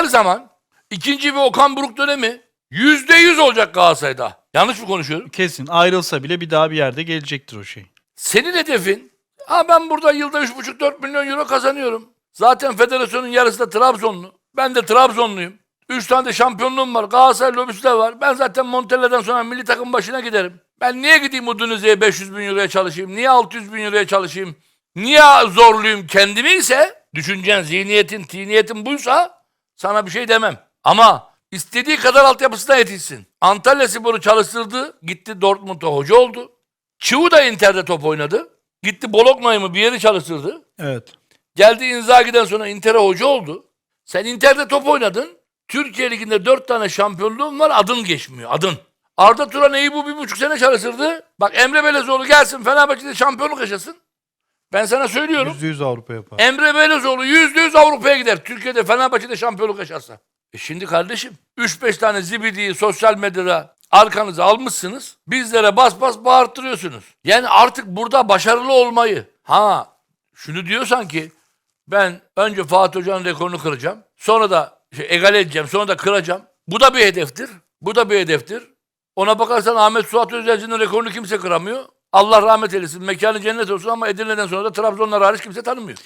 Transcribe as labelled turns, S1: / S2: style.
S1: her zaman ikinci ve Okan Buruk dönemi yüzde yüz olacak Galatasaray'da. Yanlış mı konuşuyorum?
S2: Kesin ayrılsa bile bir daha bir yerde gelecektir o şey.
S1: Senin hedefin, ha ben burada yılda 3,5-4 milyon euro kazanıyorum. Zaten federasyonun yarısı da Trabzonlu. Ben de Trabzonluyum. 3 tane de şampiyonluğum var. Galatasaray lobisi de var. Ben zaten Montella'dan sonra milli takım başına giderim. Ben niye gideyim Udunuze'ye 500 bin euroya çalışayım? Niye 600 bin euroya çalışayım? Niye zorluyum kendimi ise düşüncen, zihniyetin, tiniyetin buysa sana bir şey demem. Ama istediği kadar altyapısına yetişsin. Antalya Spor'u çalıştırdı. Gitti Dortmund'a hoca oldu. Çivu da Inter'de top oynadı. Gitti Bologna'yı mı bir yeri çalıştırdı.
S2: Evet.
S1: Geldi Inzaghi'den sonra Inter'e hoca oldu. Sen Inter'de top oynadın. Türkiye Ligi'nde dört tane şampiyonluğun var adın geçmiyor adın. Arda Turan Eyüp'ü bir buçuk sene çalıştırdı. Bak Emre Belezoğlu gelsin Fenerbahçe'de şampiyonluk yaşasın. Ben sana söylüyorum.
S2: %100 Avrupa yapar.
S1: Emre Belezoğlu yüzde yüz Avrupa'ya gider. Türkiye'de Fenerbahçe'de şampiyonluk yaşarsa. E şimdi kardeşim 3-5 tane zibidiyi sosyal medyada arkanıza almışsınız. Bizlere bas bas bağırttırıyorsunuz. Yani artık burada başarılı olmayı. Ha şunu diyorsan ki ben önce Fatih Hoca'nın rekorunu kıracağım. Sonra da şey, egale edeceğim. Sonra da kıracağım. Bu da bir hedeftir. Bu da bir hedeftir. Ona bakarsan Ahmet Suat Özelci'nin rekorunu kimse kıramıyor. Allah rahmet eylesin. Mekanı cennet olsun ama Edirne'den sonra da Trabzonlar hariç kimse tanımıyor.